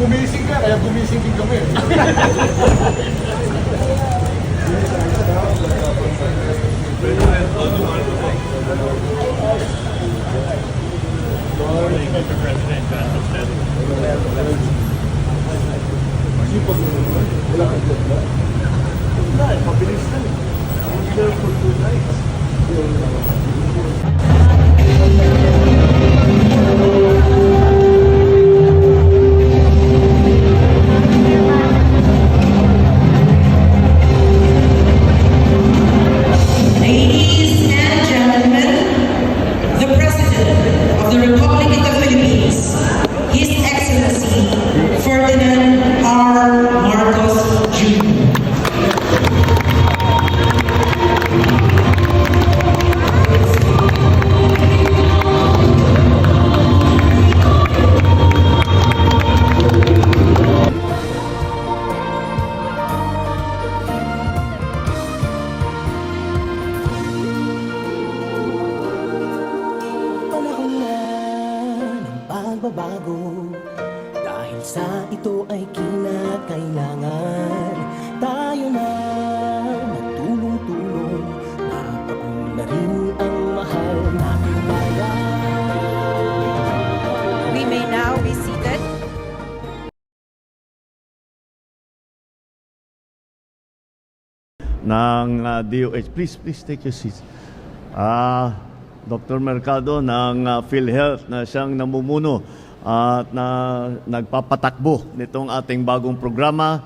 gumising ka, kaya gumising din kami. Wala, eh, mabilis lang. I'm ng pagbabago Dahil sa ito ay kinakailangan Tayo na magtulong-tulong Para na rin ang mahal nating bayan We may now be seated. ng uh, DOH. Please, please take your seats. Ah, Dr. Mercado ng uh, PhilHealth na siyang namumuno at na nagpapatakbo nitong ating bagong programa.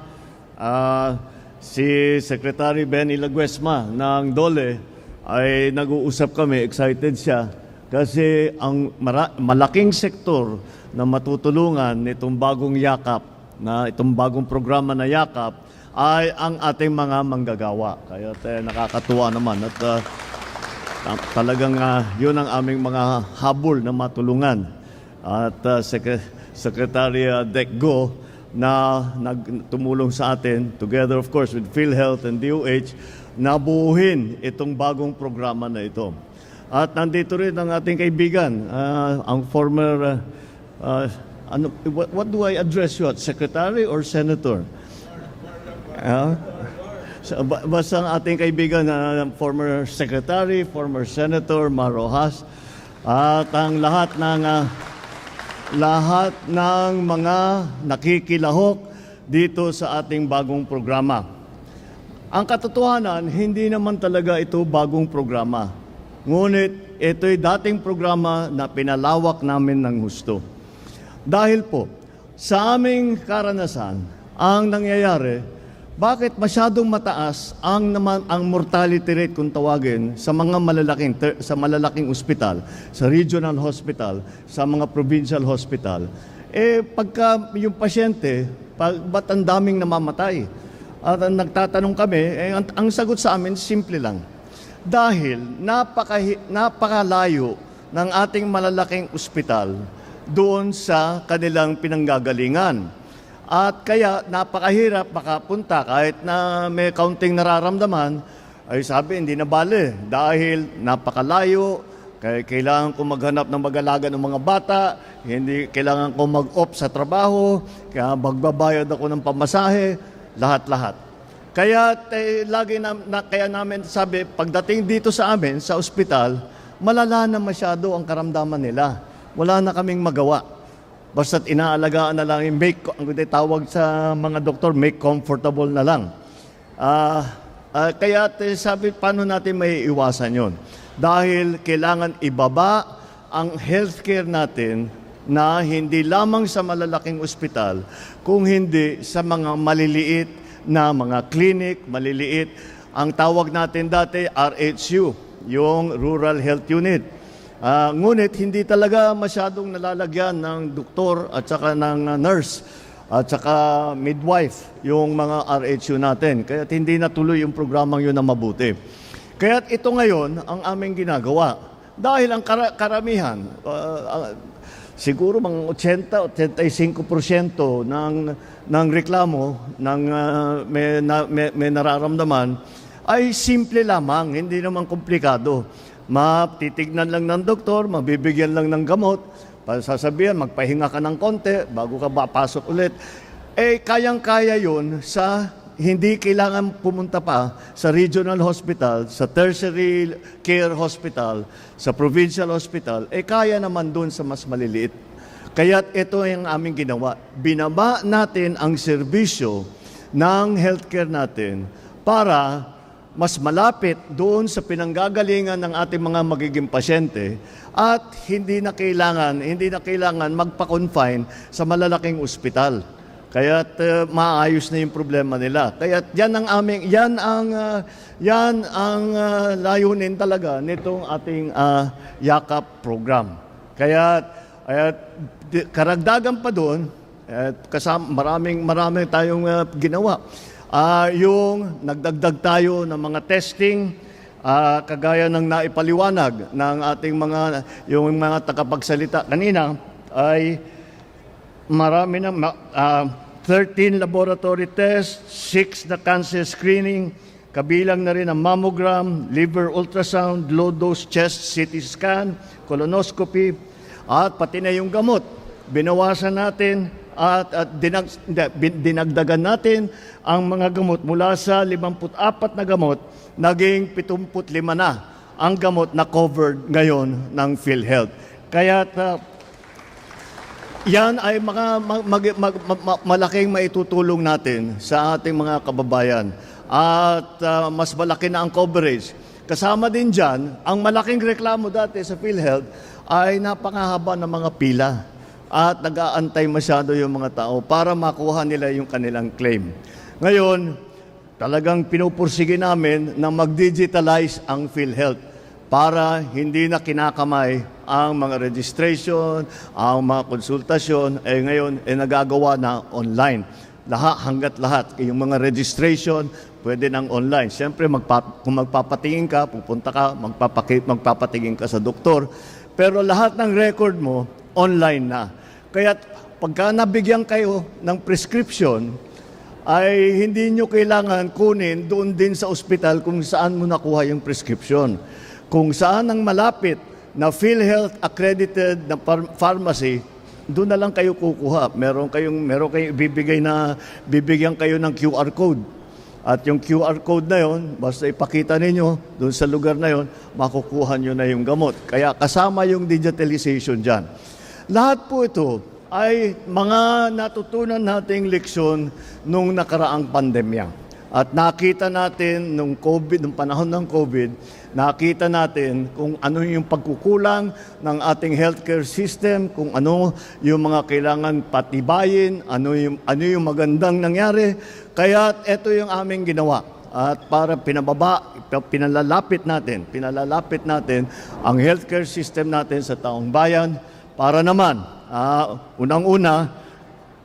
Ah, si Secretary Benny Laguesma ng DOLE ay nag-uusap kami, excited siya kasi ang malaking sektor na matutulungan nitong bagong yakap na itong bagong programa na yakap ay ang ating mga manggagawa. Kaya eh, nakakatuwa naman at ta- talagang ah, yun ang aming mga habol na matulungan. At uh, Sec- Secretary uh, Dec Go na nagtumulong sa atin together of course with PhilHealth and DOH na buuhin itong bagong programa na ito. At nandito rin ang ating kaibigan, ah, ang former uh, uh, ano what, what do I address you at secretary or senator? Ah, ba- basta ang ating kaibigan na former secretary, former senator, Marojas, at ang lahat ng ah, lahat ng mga nakikilahok dito sa ating bagong programa. Ang katotohanan, hindi naman talaga ito bagong programa. Ngunit ito'y dating programa na pinalawak namin ng gusto. Dahil po, sa aming karanasan, ang nangyayari, bakit masyadong mataas ang naman ang mortality rate kung tawagin sa mga malalaking ter- sa malalaking ospital, sa regional hospital, sa mga provincial hospital? Eh pagka yung pasyente, pag, ba't ang daming namamatay? At ang nagtatanong kami, eh, ang, ang sagot sa amin, simple lang. Dahil napaka, napakalayo ng ating malalaking ospital doon sa kanilang pinanggagalingan. At kaya napakahirap makapunta kahit na may kaunting nararamdaman, ay sabi hindi na bale dahil napakalayo, kaya kailangan ko maghanap ng mag-alaga ng mga bata, hindi kailangan ko mag-off sa trabaho, kaya magbabayad ako ng pamasahe, lahat-lahat. Kaya eh, lagi na, na, kaya namin sabi, pagdating dito sa amin, sa ospital, malala na masyado ang karamdaman nila. Wala na kaming magawa. Basta't inaalagaan na lang make, ang tawag sa mga doktor, make comfortable na lang. Ah, ah, kaya sabi, paano natin may iwasan yon? Dahil kailangan ibaba ang healthcare natin na hindi lamang sa malalaking ospital, kung hindi sa mga maliliit na mga clinic, maliliit. Ang tawag natin dati, RHU, yung Rural Health Unit. Ah, ngunit hindi talaga masyadong nalalagyan ng doktor at saka ng ah, nurse at saka midwife yung mga RHU natin. Kaya hindi natuloy yung programang yun na mabuti. Kaya ito ngayon ang aming ginagawa. Dahil ang kara- karamihan, ah, siguro mga 80-85% ng, ng reklamo ng ah, may, na, may, may nararamdaman ay simple lamang, hindi naman komplikado. Matitignan lang ng doktor, mabibigyan lang ng gamot, Sasabihin, magpahinga ka ng konti bago ka papasok ulit. Eh, kayang-kaya yun sa hindi kailangan pumunta pa sa regional hospital, sa tertiary care hospital, sa provincial hospital, eh kaya naman doon sa mas maliliit. Kaya ito ang aming ginawa. Binaba natin ang serbisyo ng healthcare natin para mas malapit doon sa pinanggagalingan ng ating mga magiging pasyente at hindi na kailangan, hindi na kailangan magpa-confine sa malalaking ospital. Kaya maayos na yung problema nila. Kaya yan ang aming yan ang ah, yan ang ah, layunin talaga nitong ating ah, yakap program. Kaya at karagdagan pa doon at kasama maraming maraming tayong ah, ginawa. Ah, yung nagdagdag tayo ng mga testing ah, kagaya ng naipaliwanag ng ating mga yung mga tagapagsalita kanina ay marami na ma- ah, 13 laboratory tests, 6 na cancer screening, kabilang na rin ang mammogram, liver ultrasound, low dose chest CT scan, colonoscopy, at pati na yung gamot. Binawasan natin at, at dinag, dinagdagan natin ang mga gamot mula sa 54 na gamot, naging 75 na ang gamot na covered ngayon ng PhilHealth. Kaya uh, yan ay mga mag, mag- mag- ma- malaking maitutulong natin sa ating mga kababayan. At ah, mas malaki na ang coverage. Kasama din dyan, ang malaking reklamo dati sa PhilHealth ay napakahaba ng mga pila at nag-aantay masyado yung mga tao para makuha nila yung kanilang claim. Ngayon, talagang pinupursige namin na mag-digitalize ang PhilHealth para hindi na kinakamay ang mga registration, ang mga konsultasyon, eh ngayon eh nagagawa na online. Lahat, hanggat lahat, yung mga registration, pwede nang online. Siyempre, magpa, kung magpapatingin ka, pupunta ka, magpapaki, magpapatingin ka sa doktor. Pero lahat ng record mo, online na. Kaya pagka nabigyan kayo ng prescription, ay hindi nyo kailangan kunin doon din sa ospital kung saan mo nakuha yung prescription. Kung saan ang malapit na PhilHealth accredited na pharmacy, doon na lang kayo kukuha. Meron kayong meron kayong ibibigay na bibigyan kayo ng QR code. At yung QR code na yon, basta ipakita ninyo doon sa lugar na yon, makukuha nyo na yung gamot. Kaya kasama yung digitalization dyan. Lahat po ito ay mga natutunan nating leksyon nung nakaraang pandemya. At nakita natin nung COVID, nung panahon ng COVID, nakita natin kung ano yung pagkukulang ng ating healthcare system, kung ano yung mga kailangan patibayin, ano yung, ano yung magandang nangyari. Kaya ito yung aming ginawa. At para pinababa, pinalalapit natin, pinalalapit natin ang healthcare system natin sa taong bayan para naman, ah, unang-una,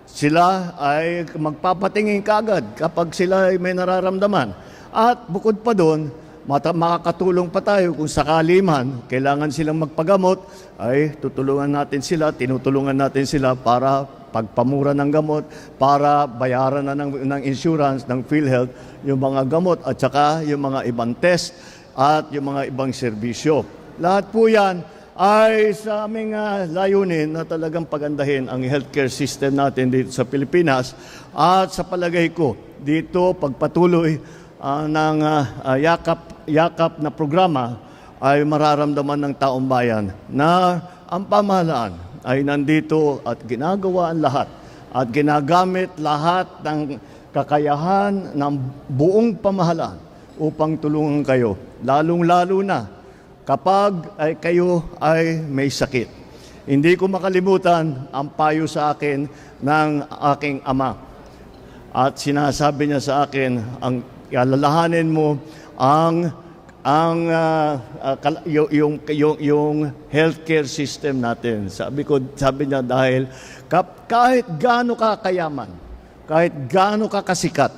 sila ay magpapatingin kagad kapag sila ay may nararamdaman. At bukod pa doon, mata- makakatulong pa tayo kung sakali man kailangan silang magpagamot, ay tutulungan natin sila, tinutulungan natin sila para pagpamura ng gamot, para bayaran na ng, ng insurance, ng PhilHealth, yung mga gamot at saka yung mga ibang test at yung mga ibang serbisyo. Lahat po yan ay sa aming ah, layunin na talagang pagandahin ang healthcare system natin dito sa Pilipinas. At sa palagay ko dito pagpatuloy ah, ng ah, yakap yakap na programa ay mararamdaman ng taong bayan na ang pamahalaan ay nandito at ginagawa ang lahat at ginagamit lahat ng kakayahan ng buong pamahalaan upang tulungan kayo lalong-lalo na kapag ay kayo ay may sakit. Hindi ko makalimutan ang payo sa akin ng aking ama. At sinasabi niya sa akin, ang alalahanin mo ang ang ah, kal- yung, yung yung healthcare system natin. Sabi ko sabi niya dahil kahit gaano ka kayaman, kahit gaano ka kasikat,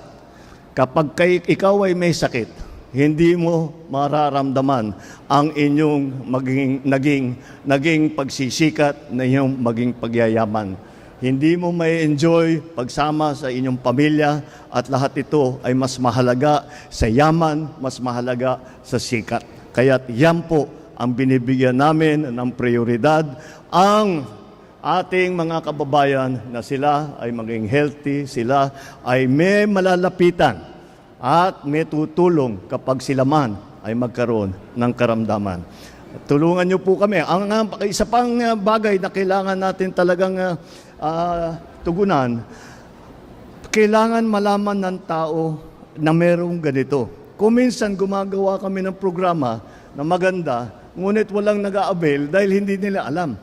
kapag kay, ikaw ay may sakit, hindi mo mararamdaman ang inyong maging, naging, naging pagsisikat na inyong maging pagyayaman. Hindi mo may enjoy pagsama sa inyong pamilya at lahat ito ay mas mahalaga sa yaman, mas mahalaga sa sikat. Kaya't yan po ang binibigyan namin ng prioridad, ang ating mga kababayan na sila ay maging healthy, sila ay may malalapitan at may tutulong kapag sila man ay magkaroon ng karamdaman. Tulungan niyo po kami. Ang uh, isa pang uh, bagay na kailangan natin talagang uh, tugunan, kailangan malaman ng tao na merong ganito. Kung minsan gumagawa kami ng programa na maganda, ngunit walang nag-a-avail dahil hindi nila alam.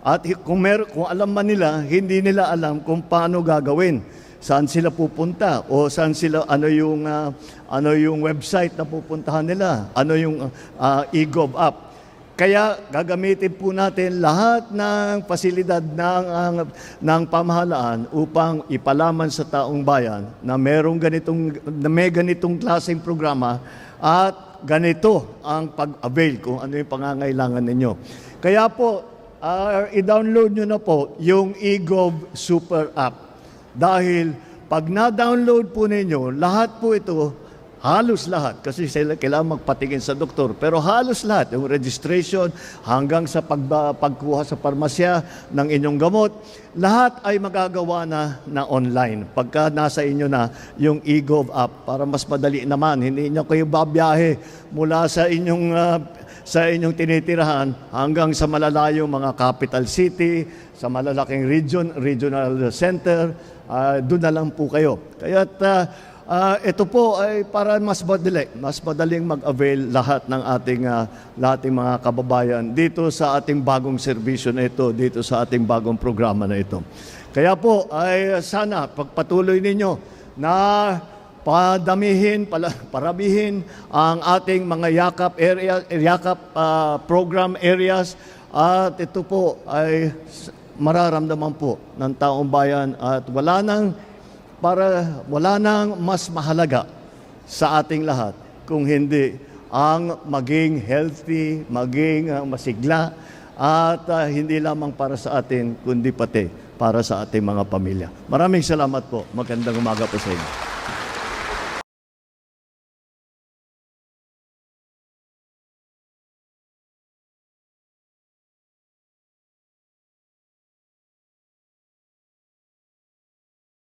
At kung, mer- kung alam man nila, hindi nila alam kung paano gagawin. Saan sila pupunta o saan sila ano yung ah, ano yung website na pupuntahan nila, ano yung ah, e-gov app. Kaya gagamitin po natin lahat ng pasilidad ng, ang, ng pamahalaan upang ipalaman sa taong bayan na merong ganitong, na may ganitong klaseng programa at ganito ang pag-avail kung ano yung pangangailangan ninyo. Kaya po, ah, i-download nyo na po yung eGov Super App. Dahil pag na-download po ninyo, lahat po ito Halos lahat, kasi sila kailangan magpatingin sa doktor. Pero halos lahat, yung registration hanggang sa pagba, pagkuha sa parmasya ng inyong gamot, lahat ay magagawa na na online. Pagka nasa inyo na yung eGov app, para mas madali naman, hindi nyo kayo babiyahe mula sa inyong ah, sa inyong tinitirahan hanggang sa malalayong mga capital city, sa malalaking region, regional center, ah, doon na lang po kayo. Kaya Ah, ito po ay para mas madali, mas madaling mag-avail lahat ng ating ah, lahat ng mga kababayan dito sa ating bagong serbisyo na ito, dito sa ating bagong programa na ito. Kaya po ay sana pagpatuloy ninyo na padamihin, pala, paramihin ang ating mga yakap area, yakap ah, program areas at ito po ay mararamdaman po ng taong bayan at wala nang para wala nang mas mahalaga sa ating lahat kung hindi ang maging healthy, maging ah, masigla at ah, hindi lamang para sa atin kundi pati para sa ating mga pamilya. Maraming salamat po. Magandang umaga po sa inyo.